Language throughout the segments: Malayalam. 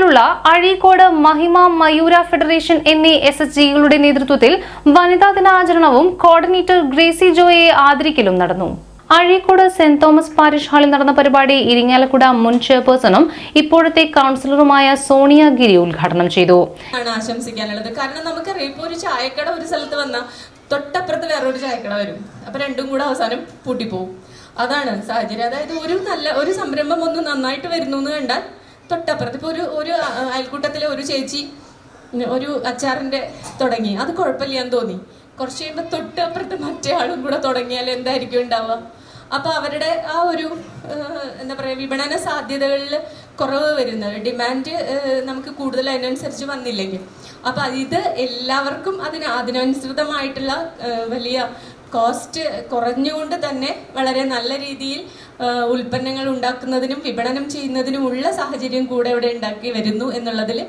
കീഴിലുള്ള അഴീക്കോട് മഹിമ മയൂര ഫെഡറേഷൻ എന്നീ എസ് എസ് ജികളുടെ നേതൃത്വത്തിൽ വനിതാ ദിനാചരണവും കോർഡിനേറ്റർ ഗ്രേസി ജോയെ ആദരിക്കലും നടന്നു. അഴീക്കോട് സെന്റ് തോമസ് പാരിഷ് ഹാളിൽ നടന്ന പരിപാടി ഇരിങ്ങാലക്കുട മുൻ ചെയർപേഴ്സണും ഇപ്പോഴത്തെ കൗൺസിലറുമായ സോണിയ ഗിരി ഉദ്ഘാടനം ചെയ്തു. കാരണം ചായക്കട ഒരു സ്ഥലത്ത് തൊട്ടപ്പുറത്ത് വേറൊരു ചായക്കട വരും. അപ്പൊ രണ്ടും കൂടെ അവസാനം പൂട്ടിപ്പോവും. അതാണ് സാഹചര്യം. അതായത് ഒരു നല്ല ഒരു സംരംഭം ഒന്ന് നന്നായിട്ട് വരുന്നു എന്ന് കണ്ടാൽ തൊട്ടപ്പുറത്ത് ഇപ്പൊ ഒരു ഒരു അയൽക്കൂട്ടത്തിലെ ഒരു ചേച്ചി ഒരു അച്ചാറിന്റെ തുടങ്ങി. അത് കുഴപ്പമില്ല എന്ന് തോന്നി. കുറച്ച് കഴിയുമ്പോൾ തൊട്ടപ്പുറത്ത് മറ്റേ ആളും കൂടെ തുടങ്ങിയാൽ എന്തായിരിക്കും ഉണ്ടാവുക? അപ്പൊ അവരുടെ ആ ഒരു എന്താ പറയാ വിപണന സാധ്യതകളിൽ കുറവ് വരുന്നത് ഡിമാൻഡ് നമുക്ക് കൂടുതൽ അതിനനുസരിച്ച് വന്നില്ലെങ്കിൽ. അപ്പൊ ഇത് എല്ലാവർക്കും അതിന് അതിനനുസൃതമായിട്ടുള്ള വലിയ കോസ്റ്റ് കുറഞ്ഞുകൊണ്ട് തന്നെ വളരെ നല്ല രീതിയിൽ ഉൽപ്പന്നങ്ങൾ ഉണ്ടാക്കുന്നതിനും വിപണനം ചെയ്യുന്നതിനുമുള്ള സാഹചര്യം കൂടെ ഇവിടെ ഉണ്ടാക്കി വരുന്നു എന്നുള്ളതിൽ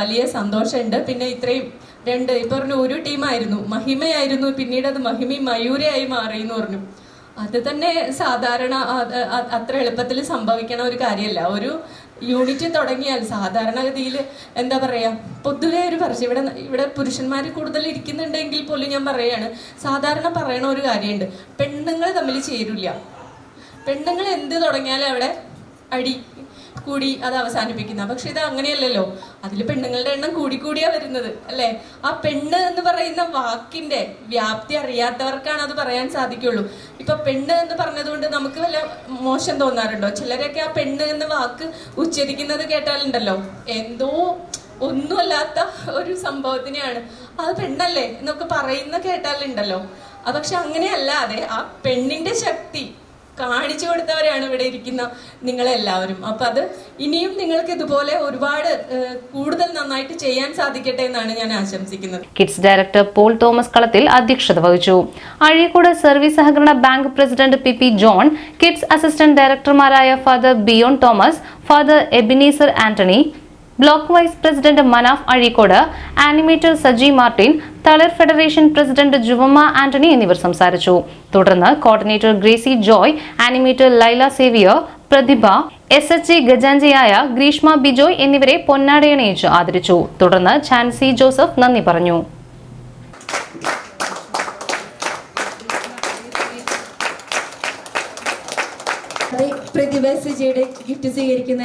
വലിയ സന്തോഷമുണ്ട്. പിന്നെ ഇത്രയും രണ്ട് ഇപ്പൊ പറഞ്ഞു ഒരു ടീമായിരുന്നു. മഹിമയായിരുന്നു. പിന്നീട് അത് മഹിമ മയൂരയായി മാറി എന്ന് പറഞ്ഞു. അത് തന്നെ സാധാരണ അത്ര എളുപ്പത്തിൽ സംഭവിക്കണ ഒരു കാര്യമല്ല. ഒരു യൂണിറ്റ് തുടങ്ങിയാൽ സാധാരണഗതിയിൽ എന്താ പറയുക പൊതുവേ ഒരു പറശ്ശി ഇവിടെ ഇവിടെ പുരുഷന്മാർ കൂടുതൽ ഇരിക്കുന്നുണ്ടെങ്കിൽ പോലും ഞാൻ പറയാണ് സാധാരണ പറയണ ഒരു കാര്യമുണ്ട്. പെണ്ണുങ്ങൾ തമ്മിൽ ചേരില്ല പെണ്ണുങ്ങൾ എന്ത് തുടങ്ങിയാലും അവിടെ അടി കൂടി അത് അവസാനിപ്പിക്കുന്നത് പക്ഷെ ഇത് അങ്ങനെയല്ലല്ലോ. അതിൽ പെണ്ണുങ്ങളുടെ എണ്ണം കൂടിക്കൂടിയാ വരുന്നത് അല്ലെ? ആ പെണ്ണ് എന്ന് പറയുന്ന വാക്കിന്റെ വ്യാപ്തി അറിയാത്തവർക്കാണ് അത് പറയാൻ സാധിക്കുള്ളൂ. ഇപ്പൊ പെണ്ണ് എന്ന് പറഞ്ഞതുകൊണ്ട് നമുക്ക് വല്ല മോശം തോന്നാറുണ്ടോ? ചിലരൊക്കെ ആ പെണ്ണ് എന്ന വാക്ക് ഉച്ചരിക്കുന്നത് കേട്ടാലുണ്ടല്ലോ. എന്തോ ഒന്നുമല്ലാത്ത ഒരു സംഭവത്തിനെയാണ്. അത് പെണ്ണല്ലേ എന്നൊക്കെ പറയുന്ന കേട്ടാലുണ്ടല്ലോ. പക്ഷെ അങ്ങനെയല്ലാതെ ആ പെണ്ണിന്റെ ശക്തി കാണിച്ചു കൊടുത്തവരാണ് ഇവിടെ ഇരിക്കുന്ന നിങ്ങളെല്ലാവരും. അപ്പൊ അത് ഇനിയും നിങ്ങൾക്ക് ഇതുപോലെ ഒരുപാട് കൂടുതൽ നന്നായിട്ട് ചെയ്യാൻ സാധിക്കട്ടെ എന്നാണ് ഞാൻ ആശംസിക്കുന്നത്. Kids director Paul Thomas Kalathil അധ്യക്ഷത വഹിച്ചു. അഴീക്കോട് സർവീസ് സഹകരണ bank president P P John kids assistant ഡയറക്ടർമാരായ father Biyon Thomas father Ebenezer Antony block vice president Manaf Azhikode animator Saji Martin Thalir federation president Juvamma Antony എന്നിവർ സംസാരിച്ചു. തുടർന്ന് coordinator Gracy Joy animator Laila Xavier Prathibha S H G ഗജാഞ്ചിയായ Greeshma Bijoy എന്നിവരെ പൊന്നാടയണിയിച്ച് ആദരിച്ചു. തുടർന്ന് ചാൻസി ജോസഫ് നന്ദി പറഞ്ഞു. പ്രതിഭ സുജിയുടെ ഗിഫ്റ്റ് സ്വീകരിക്കുന്ന